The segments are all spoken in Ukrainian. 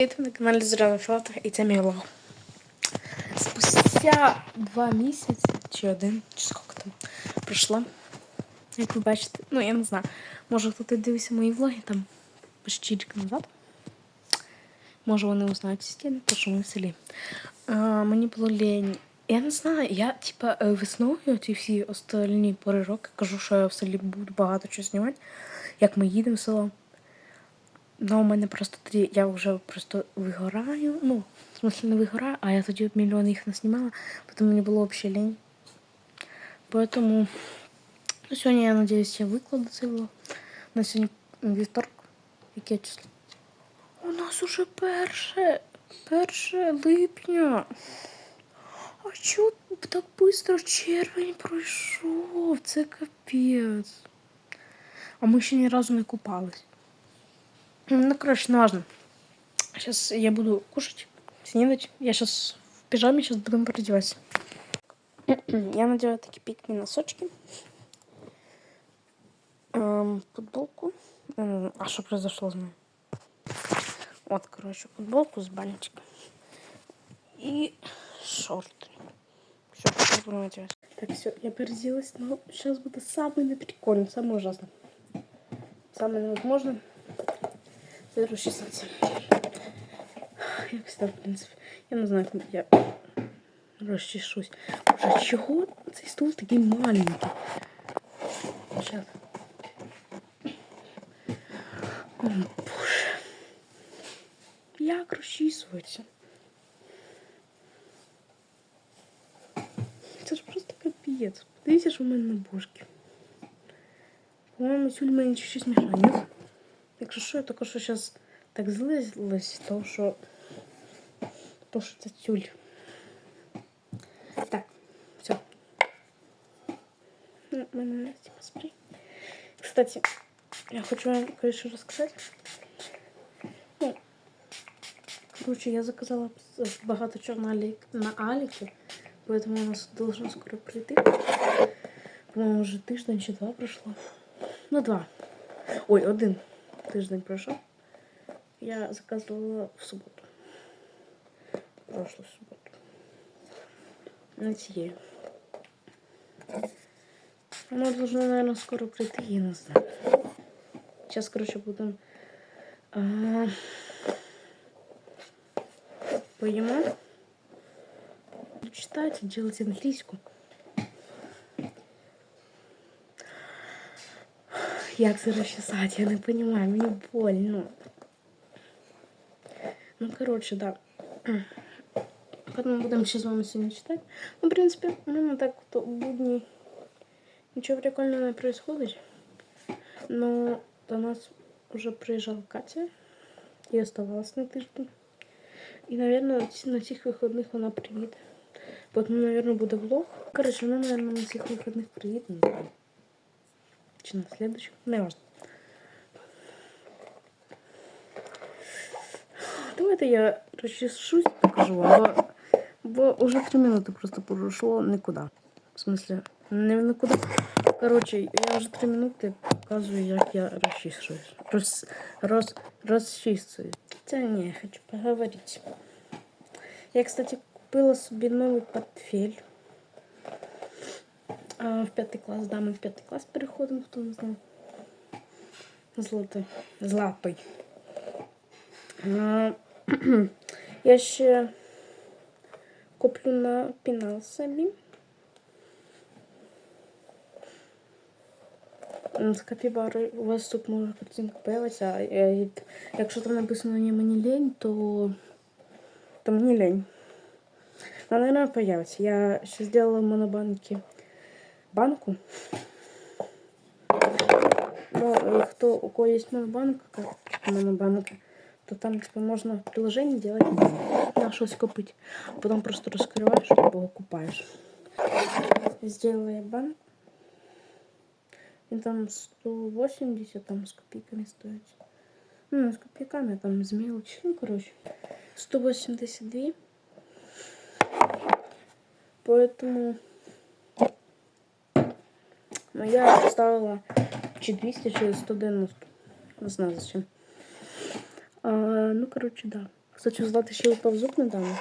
Ви на каналі Зелений Філатор і це мій. Спустя два місяці чи один, чи скільки там пройшло. Як ви бачите, ну я не знаю, може хто дивився мої влоги там почти рік назад. Може вони узнають стіни, тому що ми в селі. А, мені було лінь. Я не знаю, я типа е, весною ці всі остальні пори роки кажу, що я в селі буду багато чого знімати, як ми їдемо в село. Ну, у мене просто тоді я вже просто вигораю. Ну, в смысле не вигораю, а я тоді мільйон їх наснімала, тому мені було взагалі лень. Поэтому ну, сьогодні, я надіюсь, я викладу цей влог. На сьогодні вівторок. Яке число? У нас уже перше, перше липня. А чого так швидко червень пройшов? Це капець. А ми ще ні разу не купались. Ну, короче, не важно. Сейчас я буду кушать, снедать. Я сейчас в пижаме, сейчас будем переодеваться. я надеваю такие пикни носочки. Эм, футболку. А что произошло с ней? Вот, короче, футболку с бантиком. И шорты. Все, будем одевать. Так, все, я переоделась, но сейчас будет самое неприкольное, самое ужасное. Самое невозможное. Це розчесатися. Як всегда, в принципі. Я не знаю, як я розчешусь. Боже, чого цей стул такий маленький? О, Боже. Як розчісується? Це ж просто капець. Подивіться, що в мене на бошки. По-моєму, сюль мені чуть-чуть мішає? Якщо що, я тільки що зараз так злилась, то що то що це тюль. Так, все. Ну, мене типа спрей. Кстати, я хочу вам кое-что рассказать. Ну, короче, я заказала багато чого на, Алі... на Аліки, поэтому у нас должно скоро прийти. По-моєму, вже тиждень чи два пройшло. Ну, два. Ой, один тиждень пройшов. Я заказувала в суботу. Прошлу суботу. На цією. Воно должно, наверное, скоро прийти, я не знаю. Сейчас, короче, будем а, поїмо. Читать, делать англійську. Як це розчесати? Я не розумію, мені больно. Ну, коротше, да. Потім будемо ще з вами сьогодні читати. Ну, в принципі, у мене так то будні нічого прикольного не происходить. Но до нас уже приїжджала Катя і оставалась на тиждень. І, наверное, на цих виходних вона приїде. Потім, наверное, буде влог. Коротше, вона, наверное, на цих виходних приїде. Не. Чи на следующих? Не. Давайте я розчешусь, покажу бо, бо уже три минути просто пройшло нікуди. В смысле, не нікуди. Коротше, я вже три минути показую, як я розчісуюсь. Роз, роз, розчісую. Це ні, я хочу поговорити. Я, кстати, купила собі новий портфель. А, в п'ятий клас, да, ми в п'ятий клас переходимо, хто не знає. Золотий. Златий. А, я ще куплю на пінал собі. З капібари у вас тут може картинка появиться, а якщо там написано не мені лень, то, то мені лень. Она, наверное, появится. Я сейчас сделала в банку. Ну, и кто, у кого есть монобанка, как монобанка, то там типа можно в приложении делать на что купить. А потом просто раскрываешь, либо окупаешь. Сделала я банк. И там 180 там с копейками стоит. Ну, с копейками, а там с мелочи. Ну, короче, 182. Поэтому ну, я ставила чи 200, чи 190. Не знаю зачем. А, ну, короче, да. Кстати, Злата ще упав зуб недавно.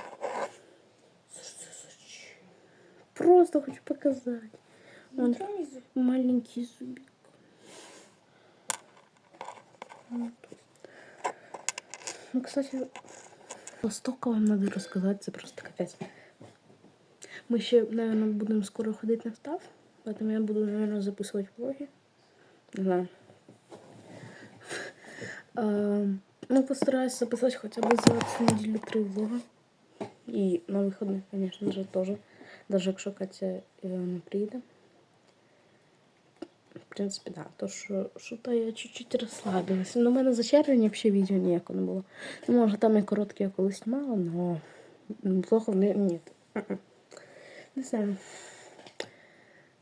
Просто хочу показати. Он маленький зубик. Ну, кстати, столько вам надо рассказать, це просто капець. Ми ще, наверное, будемо скоро ходити на став, поэтому я буду, наверное, записувати влоги. Не знаю. А, ну, постараюсь записать хотя бы за цю неділю три влога. І на виходних, конечно же, тоже. Даже якщо Катя не приїде. В принципі, да. То що, що то я чуть-чуть розслабилася. Ну, у мене за червень взагалі відео ніякого не було. Ну, може, там і коротке я колись знімала, но плохо не ні. Не знаю.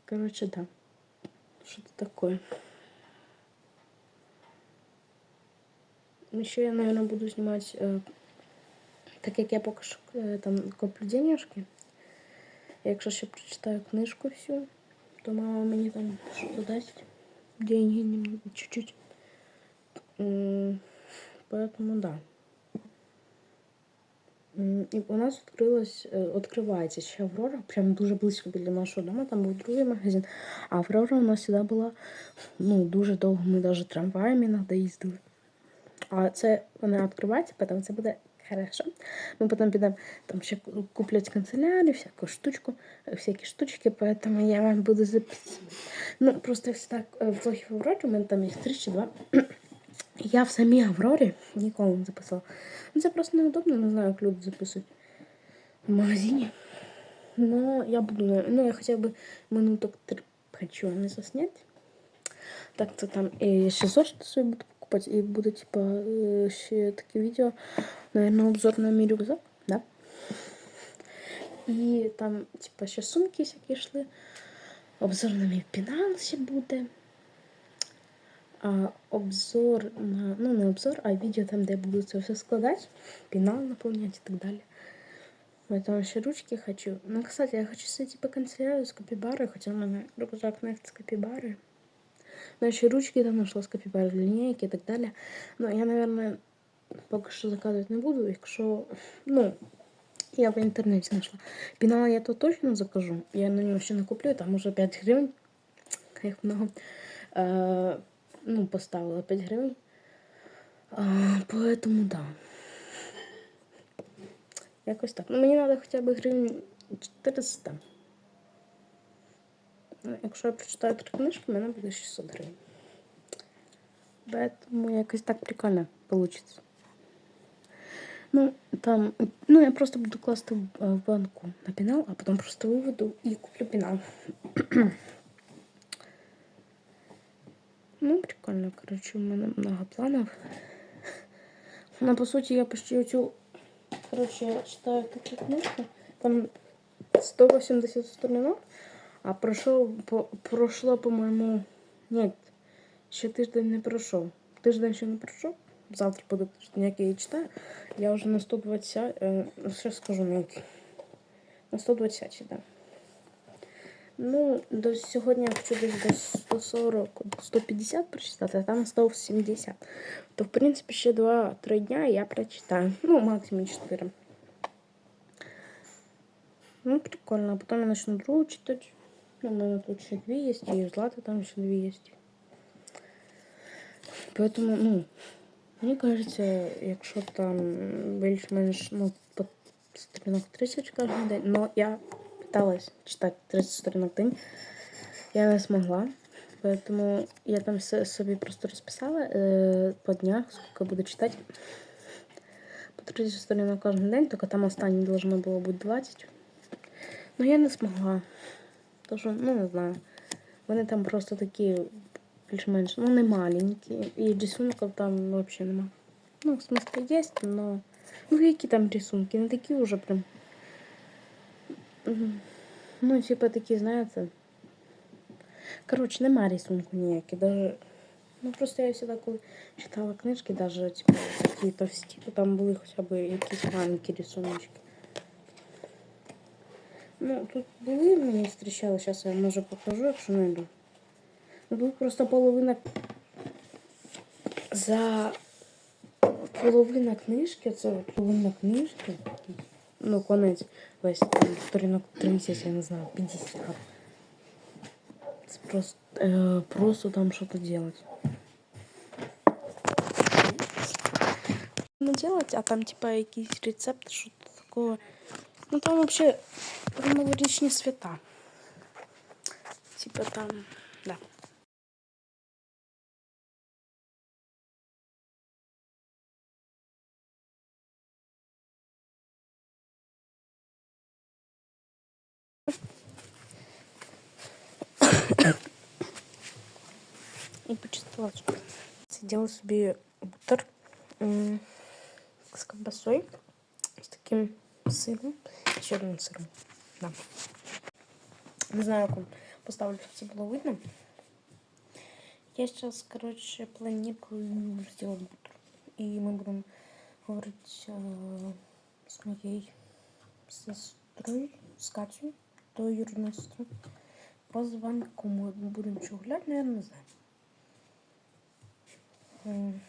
Короче, да. Что-то такое. Еще я, наверное, буду снимать, э, так як я поки що е, там коплю денежки. Якщо ще прочитаю книжку всю, то мама мені там що дасть деньги чуть-чуть. Поэтому да. І у нас відкрилось, е, відкривається ще Аврора, прям дуже близько біля нашого дому, там був другий магазин. А Аврора у нас сюди була ну, дуже довго, ми навіть трамваями іноді їздили. А це вона відкривається, потім це буде хорошо. Ми потім підемо там ще куплять канцелярію, всяку штучку, всякі штучки, поэтому я вам буду записувати. Ну, просто е, влоги в Аврорі, у мене там їх три чи два. Я в самій Аврорі ніколи не записала. Ну, це просто неудобно, не знаю, як люди записують в магазині. Но я буду, ну, я хотя бы минуток три хочу не заснять. Так, то там і ще зошити собі буду покупати, і буде, типа, е, ще таке відео, наверное, обзор на мій рюкзак, да? І там, типа, ще сумки всякі йшли. Обзор на мій пенал ще буде. Обзор на, ну не обзор, а відео там, де я буду це все складати, пенал наповняти і так далі. Поэтому ще ручки хочу. Ну, кстати, я хочу себе типа канцелярию с капибарой, хотя у меня рюкзак не с капибарой. Но еще ручки там нашла с капибарой, линейки и так далее. Но я, наверное, поки що заказувати не буду, якщо, ну, я в інтернеті знайшла. Пінал я то точно закажу. Я на нього ще не куплю, там уже 5 гривень. Як много Е, ну, поставила 5 гривень. А, поэтому да. Якось так. Ну, мені треба хоча б гривень 400. Ну, якщо я прочитаю три книжки, в мене буде 600 гривень. Поэтому якось так прикольно получится. Ну, там, ну, я просто буду класти в е, в банку на пенал, а потом просто выведу и куплю пенал. ну, прикольно, короче, у мене много планов. Ну, по суті, я почти оцю, короче, я читаю таку книжку, там 180 сторінок, а пройшов, по, пройшло, по-моєму, ні, ще тиждень не пройшов. Тиждень ще не пройшов. Завтра буде тиждень, як я її читаю. Я вже на 120, е, ще скажу на який. На 120, так. Да. Ну, до сьогодні я хочу десь до 140, 150 прочитати, а там 170. То, в принципі, ще 2-3 дня я прочитаю. Ну, максимум 4. Ну, прикольно. А потом я начну другу читать. Ну, у меня тут еще две есть, и у Златы там еще две есть. Поэтому, ну, мені кажется, якщо там більш-менш, ну, по сторінок 30 кожен день, но я пыталась читать 30 сторінок в день, я не смогла. Поэтому я там все собі просто розписала е, по днях, сколько буду читати. По 30 сторінок кожен день, тільки там останнє должно було бути 20. Ну я не змогла. Тож, ну не знаю. Вони там просто такі більш-менш, ну не маленькі. І рисунків там взагалі нема. Ну, в смысле, є, но. Ну, які там рисунки? Не такі вже прям. Ну, типа такі, знаєте. Коротше, нема рисунку ніякі. Даже... Ну просто я сюди, коли читала книжки, даже типу, такі товсті, то там були хоча б якісь маленькі рисуночки. Ну, тут були мені зустрічали, зараз я може покажу, якщо знайду. Ну, тут просто половина за половина книжки, це половина книжки. Ну, конець весь там, сторінок 30, я не знаю, 50. Це просто, е, просто там что-то делать. Не делать, а там типа якийсь рецепт, что-то такое. Ну там вообще там новорічні свята. Типа там, да. І почистила зуб. Сиділа собі бутер м, з ковбасою, з таким сиром, ще одним сиром. Да. Не знаю, як вам поставлю, щоб це було видно. Я сейчас, короче, планирую сделать бутер. И мы будем говорить э, с моей сестрой, с Катей, то Юрной сестрой. По звонку мы будем що гуляти, наверное, не знаю.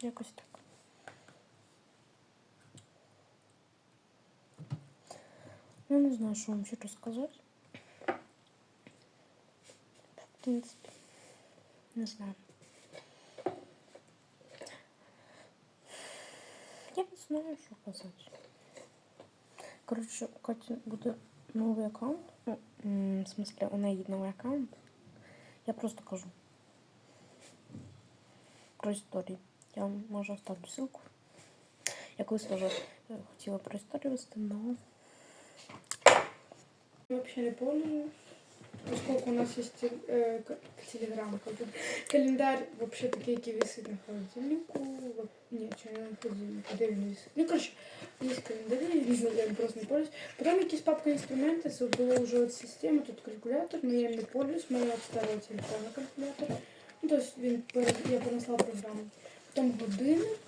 Якось так. Ну, не знаю, що вам ще розказати. В принципі, не знаю. Я не знаю, що казати. Коротше, у Каті буде новий аккаунт. В смысле, у неї новий аккаунт. Я просто кажу. Про історії. Я вам можу оставлю ссылку. Я колись теж е, хотіла про історію вести, але Вообще не помню, поскольку у нас есть э, телеграм, календарь вообще такие, які висить на холодильнику. Ні, чи не на холодильнику, де він висить. Ну, короче, є календарі, різні, я просто не пользуюсь. Потім якісь папка інструменти, це було вже от системи, тут калькулятор, но я не пользуюсь, моя от старого телефона калькулятор. Ну, то есть я перенесла програму. Потім годинник.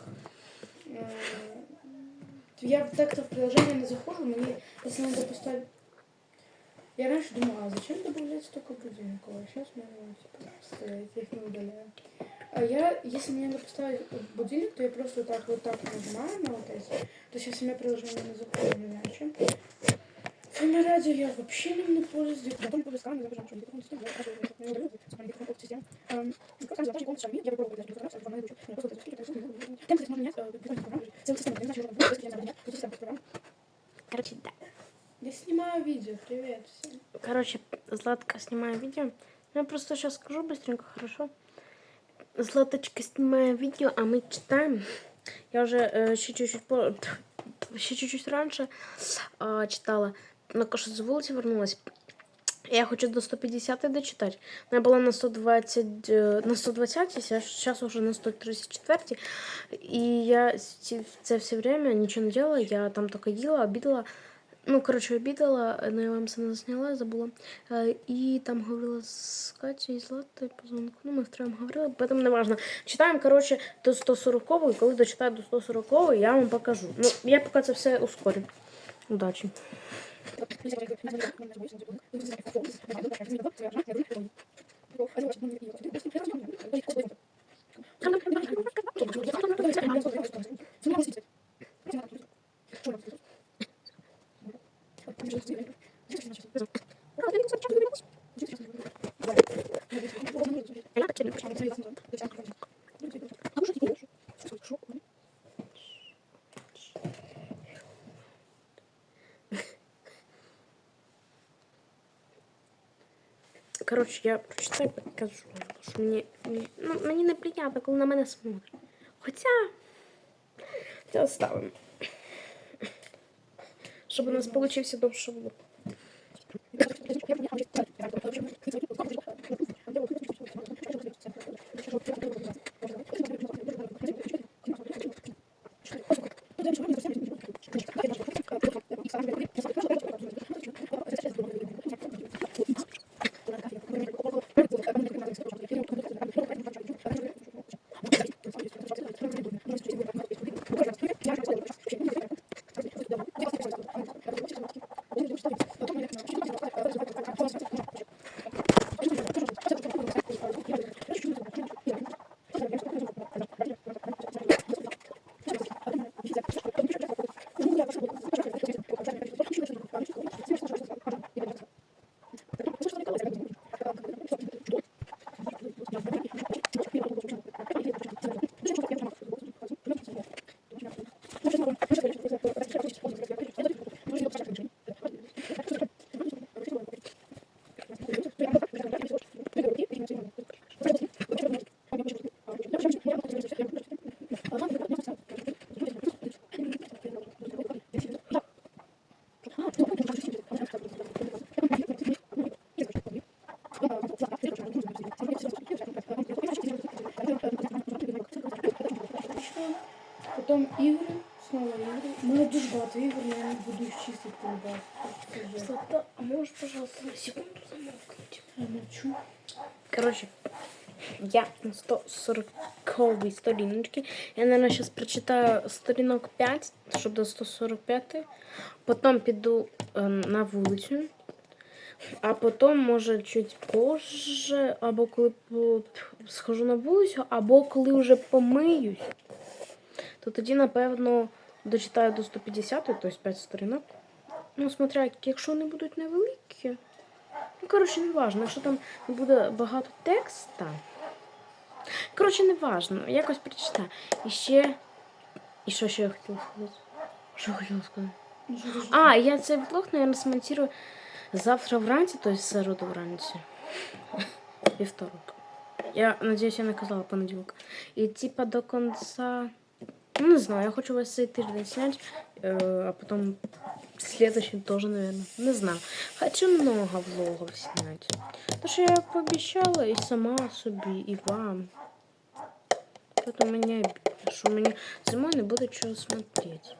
Е, Я так-то в приложение не захожу, мені, если надо поставить Я раньше думала, а зачем добавлять столько будильников? А сейчас мне ну, типа, нравится, я их не удаляю. А я, если мне надо поставить будильник, то я просто вот так вот так нажимаю на вот эти. То если у меня приложение не заходит, не знаю, чем. Фома радио я вообще не буду пользуюсь. Ну, я только искала, не забежал, что не допустим, я даже не удалю, не допустим, не систем. Как там задачи комнаты сами, я попробую даже программу, сам найду, я просто это скидываю, там, где можно менять, э, программу, целую систему, не знаю, что я буду, если я не буду менять, буду систему. Короче, да. Я снимаю видео, привет всем. Короче, Златка снимает видео. Я просто сейчас скажу быстренько, хорошо? Златочка снимает видео, а мы читаем. Я уже э, ще чуть-чуть по... ще чуть-чуть раньше э, читала. На що з вулиці вернулась. Я хочу до 150 дочитати. Ну, Я була на 120, е, на 120, зараз уже на 134. І я ці- це все время нічого не делала. Я там тільки їла, обідала. Ну, коротше, обідала, але я вам це не засняла, забула. Е, І там говорила з Катєю і Златою по дзвонку. Ну, ми втроєм говорили, поэтому не важно. Читаємо, коротше, до 140 і коли дочитаю до 140 я вам покажу. Ну, я поки це все ускорю. Удачі. Коротше, я прочитаю і покажу. Що мені- ну, мені неприємно, коли на мене смотрять. Хоча це оставимо. Щоб у нас получився довше Потом игры, снова игры. У мене дуже багато ігор, я не буду їх чистити по Злата, а можешь, пожалуйста, на секунду замовкнути? Я мовчу. Короче, я на 140 сторіночке. Я, наверное, сейчас прочитаю сторінок 5, чтобы до 145. Потім піду е, на вулицю. А потім, може, чуть позже, або коли схожу на вулицю, або коли вже помиюсь, то тоді, напевно, дочитаю до 150, тобто 5 сторінок. Ну, смотря, якщо вони будуть невеликі. Ну, коротше, не важно, якщо там буде багато текста. Коротше, не важно, якось прочитаю. І ще. І що ще я хотіла сказати? Що я хотіла сказати? А, я цей влог, наверное, смонтирую завтра вранці, то есть в середу вранці. Вівторок. Я надіюсь, я не казала понеділок. І типа до конца. Ну, не знаю, я хочу весь цей тиждень снять, э, а потом следующий тоже, наверное. Не знаю. Хочу много влогов снять. То, що я пообіцяла і сама собі, і вам. Поэтому мені обідно, що мені зимою не буде чого смотреть.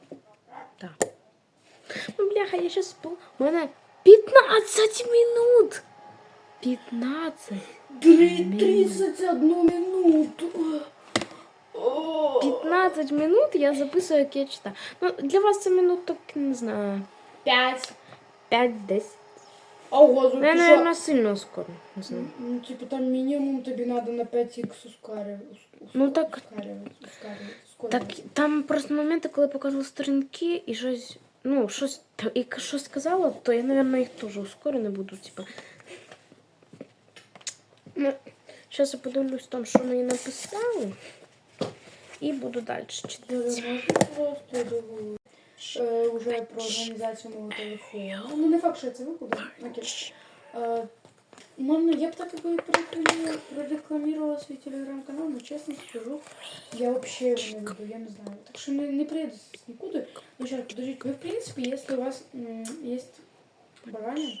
Так. Ну, бляха, я сейчас был. У мене 15 минут. 15. Три- 31 минуту. 15 минут я записую, як я читаю. Ну, для вас це минут так, не знаю, П'ять. 5-10. Ого, Ну, ну, я, наверное, сильно скоро. Не знаю. Ну, типу, там мінімум тобі треба на 5 х ускорювати. Ну, так- ускорювати, Так, там просто моменти, коли показували сторінки і щось, ну, щось, як щось сказала, то я, наверное, їх теж ускорю не буду, типа. Ну, зараз я подивлюсь там, що мені написали. І буду далі читати. Договорити. Е, уже про організацію мого телефону. Ну, не факт, що я це викладу. Окей. Е, Ну, я б так якби прорекламі- прорекламувала свій телеграм-канал, але чесно скажу, я вообще его не веду, я не знаю. Так що не, не приеду нікуди. Ну, ще раз, подождите, ви, в принципі, якщо у вас м, є бажання,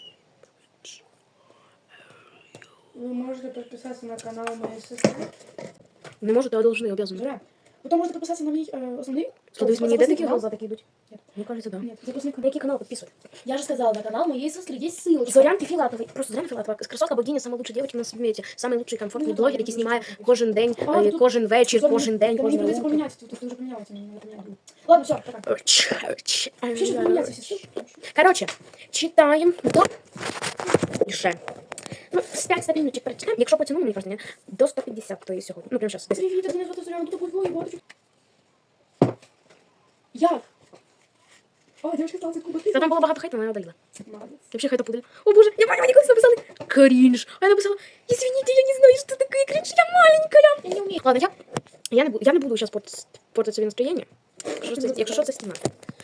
ви можете підписатися на канал моєї сестри. Не можу, то я должна, я обязана. Зря. Потім можете підписатися на мій е, основний. Подивись, мені де запасний такі канал. глаза такі йдуть? Ні. Мені кажеться, да. Ні, запасний канал. На який канал підписувати? Я же сказала, на канал моей сестры есть ссылочка. Зорянки Філатової. Просто Зоряна Філатова. Красотка богиня, сама лучша дівчинка на світі. Самий лучший комфортний Ну, блогер, так, який ну, знімає так. кожен день, А, е, тут- кожен вечір, Зоряна, кожен день, Та мені кожен придеться ранок. поміняти, тут ти вже поміняла, це не поміняти. Ладно, все, пока. Ще ще поміняти всі ссылки. Короче, читаємо до... Ще. Ну, з 5 стабільничок перечитаємо. Якщо потягнемо, мені кажется, ні, до 150, то і сьогодні. Ну, прямо зараз. Привіт, мене звати Зоряна, тут було і багато чого. Як? О, дівчинка стала секунду. Та там було багато хейту, але я удалила. Молодець. Вообще хейта пудаль. О боже, я маме колись написала. Кринж. А я написала, извините, я не знаю, что такое кринж, я маленькая. Я не умею. Ладно, я, я, не, буду, я не буду сейчас портить, портить собі настроєння. Якщо це, якщо що, це стіна.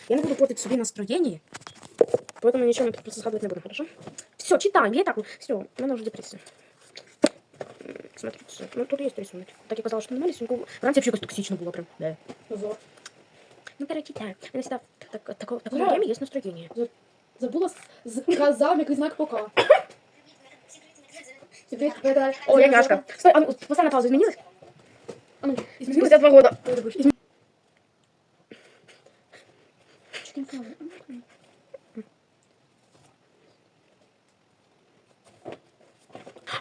Я не буду портить собі настроєння. Поэтому нічого ми тут просто згадувати не будемо, хорошо? Все, читаємо. Я і так, все, у мене вже депресія. М, Смотрите, ну тут є рисунок. Так я казала, що немає рисунку. Вранці взагалі якось токсично було прям. Да. Позор. Ну, перечитай. У мене всегда так, так, такое Да. время есть настроение. Забула з- сказав який знак пока. Тебе передай. О, я няшка. Стой, а ну, поставь на паузу, изменилось? А ну, Изменилось за два года.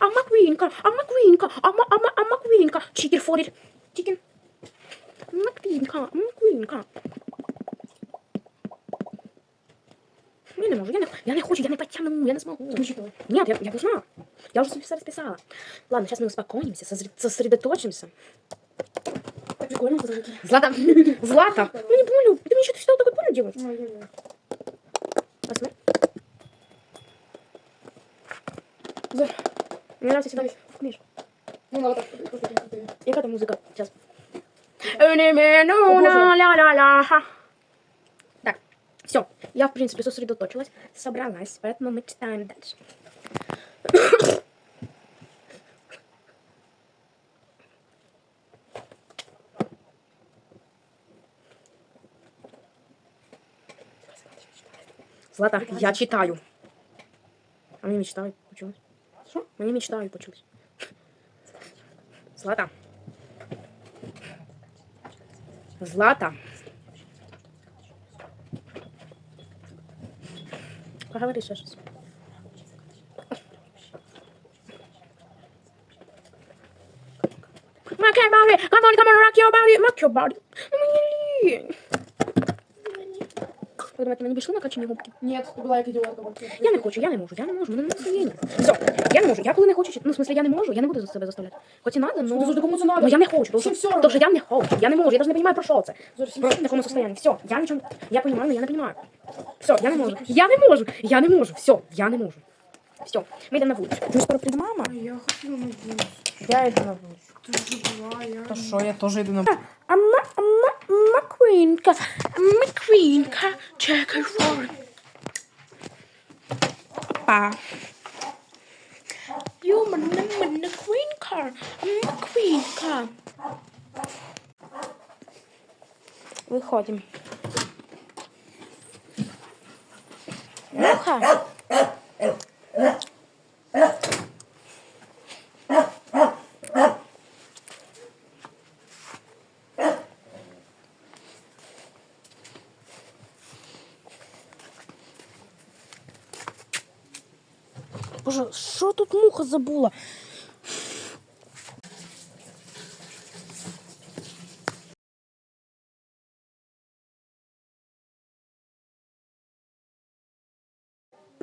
I'm a queenka, I'm a queenka, I'm a, I'm a, I'm a queenka. Chicken for it. Chicken. I'm a queenka, I'm a queenka. Я не можу, я не, я не хочу, я не потягну, я не смогу. Нет, я, я должна. Я уже все расписала. Ладно, сейчас мы успокоимся, сосредо- сосредоточимся. Так прикольно, подожди. Злата, Злата, ну не помню, ты мне что-то стал такой больно делать. Ой, ой, ой. Посмотри. Мне нравится всегда вкус. Ну, надо так. Яка там музика? Сейчас. Так, все. Я, в принципе, сосредоточилась, собралась, поэтому мы читаем дальше. Злата, я читаю. А мне мечтаю почему? Що? Мені мечтаю почулось. Злата. Злата. Поговори ще щось. Rock your body, come on, come on, rock your body, rock your body. Ну, мені лінь. Ви думаєте, мені більше накачані губки? Нет, ты была как идиотка. вот. Я не хочу, я не можу, я не можу, мене не настроєння. Все, Я не можу, я коли не хочу, ну, в смысле, я не можу, я не буду за себе заставляти. Хоч і надо, Ну, но... слушай, кому це надо? Ну, я не хочу, тому Всім що, всё тому що я не хочу, я не можу, я даже не понимаю, про що це. Просто в такому состоянии. Все, я ничего, я понимаю, но я не понимаю. Все, я не можу, я не можу, я не можу, все, я не можу. Все, ми йдемо на вулицю. Ну, скоро прийде мама. Я хотела на вулицю. Я йду на вулицю. Ти вже була, я... То що, я теж йду на вулицю. А ма, а ма, Маквінка, Маквінка, чекай фор. Па. Ю, мене, мене, Квінка, Маквінка. Виходимо. Муха. Боже, що тут муха забула?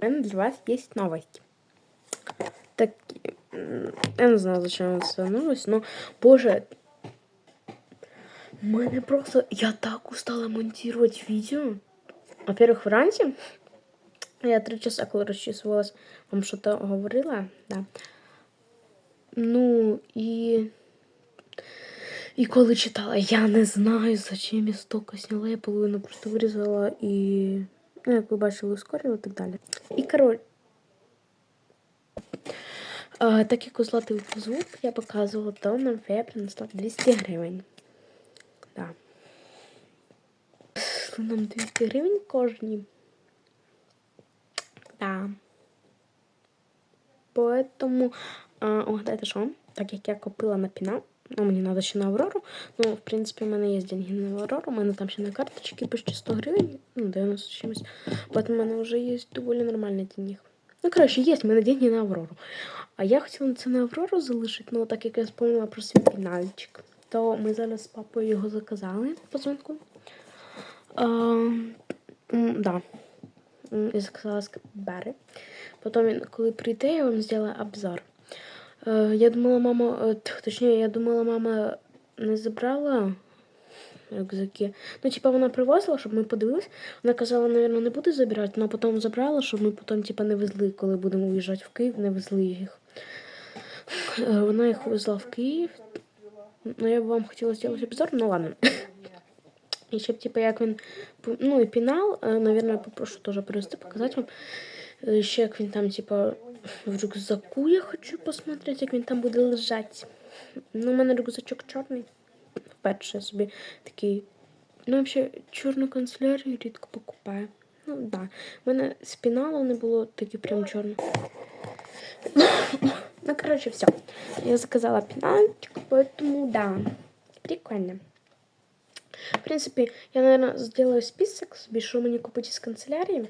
У мене для вас є новості. Так, м, я не знаю, зачем це новость, но, боже, мене просто, я так устала монтировать видео. Во-первых, вранці я три часа, коли розчісувалась, вам що-то говорила, да. Ну, і... І коли читала, я не знаю, зачем я столько сняла, я половину просто вирізала і, ну, як ви бачили, ускорила і так далі. І, коротше, а, так як у Злати звук я показувала, то нам фея принесла 200 гривень. Да. Нам 200 гривень кожній. Да. Поэтому, а, угадайте що? Так як я купила на пінал, ну мені треба ще на Аврору. Ну, в принципі, у мене є деньги на Аврору, у мене там ще на карточці почти 100 гривень, ну, 90 з чимось. Поэтому у мене вже є доволі нормальні деньги. Ну, коротше, є в мене деньги на Аврору. А я хотіла це на Аврору залишити, ну, так як я вспомнила про свій пінальчик, то ми зараз з папою його заказали по дзвонку. М, да. М, Я заказала з Бери. Потім, він, коли прийде, я вам зробила обзор. Е, Я думала, мама, е, точніше, я думала, мама не забрала рюкзаки. Ну, типа, вона привозила, щоб ми подивились. Вона казала, мабуть, не буде забирати, але потім забрала, щоб ми потім, типа, не везли, коли будемо уїжджати в Київ, не везли їх. Е, Вона їх везла в Київ. Ну, я б вам хотіла зробити обзор, ну ладно. І щоб, типа, як він. Ну, і пінал, е, наверное, попрошу теж привезти, показати вам. Е, Ще як він там, типа, в рюкзаку я хочу посмотрети, як він там буде лежати. Ну, у мене рюкзачок чорний. Вперше собі такий. Ну, взагалі, чорну канцелярію рідко покупаю. Ну, да. У мене з піналу не було такі прям чорні. Ну, коротше, все. Я заказала пінальчик, поэтому да. Прикольно. В принципе, я, наверное, сделаю список собі, що мені купити з канцелярії.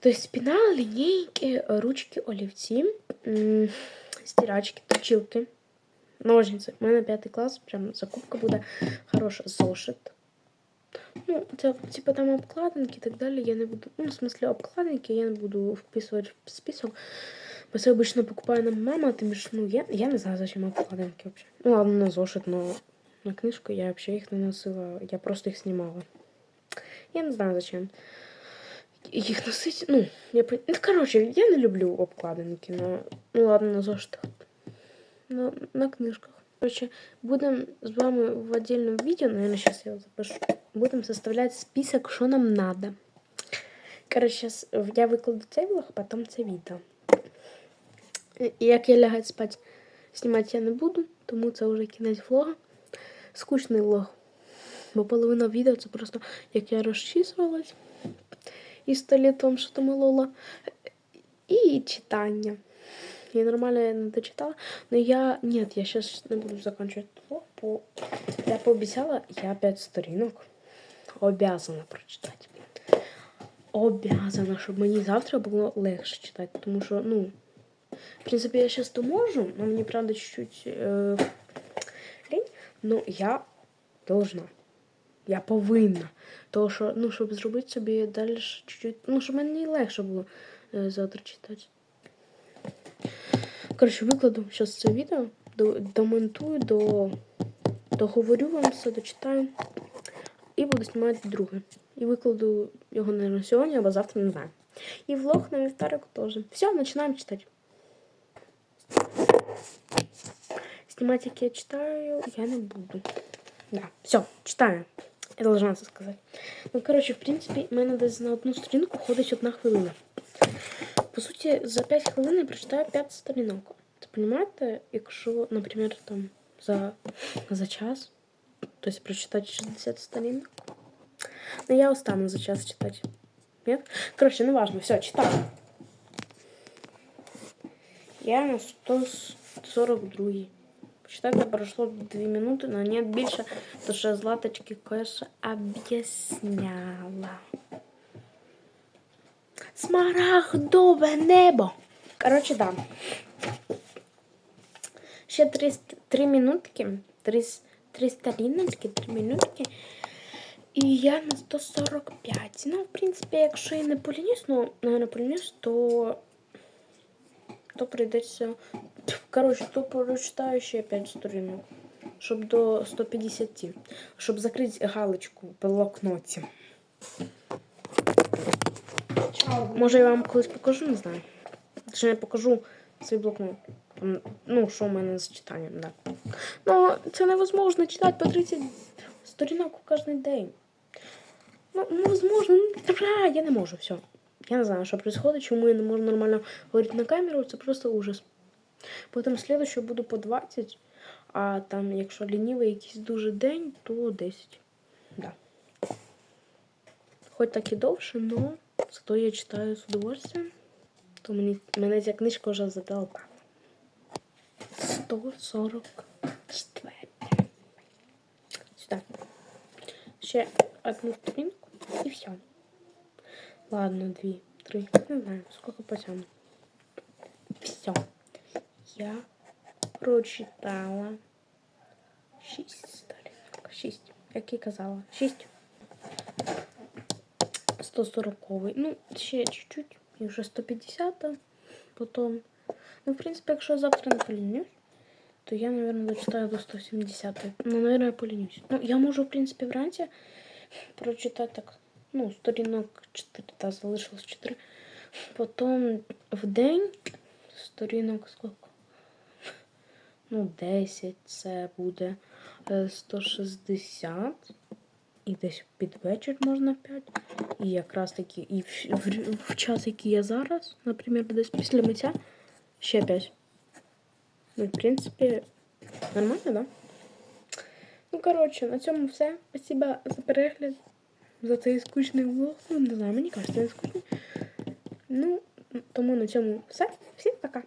Тобто пенал, лінійки, ручки, олівці, стирачки, точилки, ножниці. У мене п'ятий клас, прям закупка буде хороша. Зошит. Ну, типа там обкладинки і так далі. Я не буду. Ну, в смысле, обкладинки я не буду вписувати в список. Бо це обично покупає нам мама, тим більше, ну, я, я не знаю, зачем обкладинки вообще. Ну, ладно, на зошит, но на книжку я вообще їх не носила, я просто їх знімала. Я не знаю зачем. Їх носить, ну, я ну, короче, я не люблю обкладинки на, ну ладно, на зошитах. На, на книжках. Короче, будем з вами в отдельном видео, наверное, сейчас я запишу, будем составлять список, що нам надо. Короче, я викладу цей влог, потом це відео. І як я лягати спати, знімати я не буду, тому це вже кінець влога. Скучний влог. Бо половина відео це просто як я розчісувалась із столітом, що там молола. І читання. Я нормально не дочитала. Но я... Нет, я сейчас не буду заканчивать бо я пообіцяла, я 5 сторінок обязана прочитати. обязана, щоб мені завтра було легше читати. Тому що, ну, в принципі, я зараз то можу, але мені правда чуть-чуть лінь. Ну, я должна. Я повинна. Тому що, ну, щоб зробити собі далі чуть-чуть, ну, щоб мені легше було е, завтра читати. Коротше, викладу зараз це відео, до, домонтую, до, договорю вам все, дочитаю. І буду знімати друге. І викладу його наверное, сьогодні або завтра, не знаю. І влог на вівторок теж. Все, починаємо читати. Снимать, як я читаю, я не буду. Да, все, читаю. Я должна це сказати. Ну, коротше, в принципі, в мене десь на одну сторінку ходить одна хвилина. По суті, за 5 хвилин я прочитаю 5 сторінок. Це розумієте, якщо, наприклад, там за, за час, тобто прочитати 60 сторінок. Ну, я устану за час читати. Нет? Короче, ну важно, все, читаю. Я на 142. Почитайте, пройшло 2 минути, але нет більше, тому що Златочки кое-що об'ясняла. Смарагдове небо. Короче, да. Ще 3, 3 минутки, 3, 3 сторіночки, 3 минутки. І я на 145. Ну, в принципі, якщо я не полінюсь, ну, не полінюсь, то, то прийдеться. Коротше, то прочитаю ще 5 сторінок. Щоб до 150. Щоб закрити галочку в блокноті. Може, я вам колись покажу, не знаю. Чи не покажу свій блокнот. Ну, що в мене з читанням, да. Ну, це невозможно читати по 30 сторінок кожен день. Ну, невозможно, ну, я не можу, все. Я не знаю, що відбувається, чому я не можу нормально говорити на камеру, це просто ужас. Потім слідуюче буду по 20, а там, якщо лінівий якийсь дуже день, то 10. Да. Хоч так і довше, але зато я читаю з удовольствием. То мені, мене ця книжка вже задолбала. 144. Сюди. Ще одну сторінку і все. Ладно, дві, три, не знаю, сколько потягну. Все. Я прочитала шість сторінок. Шість. Як і казала. Шість. 140. Ну, ще чуть-чуть. І вже 150. Потім. Ну, в принципі, якщо завтра не полінюсь, то я, наверное, дочитаю до 170. Ну, наверное, я полінюсь. Ну, я можу, в принципі, вранці прочитати так. Ну, сторінок 4, та залишилось 4. Потім в день сторінок скільки? Ну, 10 це буде е, 160. І десь під вечір можна 5. І якраз таки і в, в, в час, який я зараз, наприклад, десь після миття, ще 5. Ну, в принципі, нормально, да? Ну, коротше, на цьому все. Спасибо за перегляд, за цей скучний влог. Ну, не знаю, мені кажеться, він скучний. Ну, тому на цьому все. Всім пока.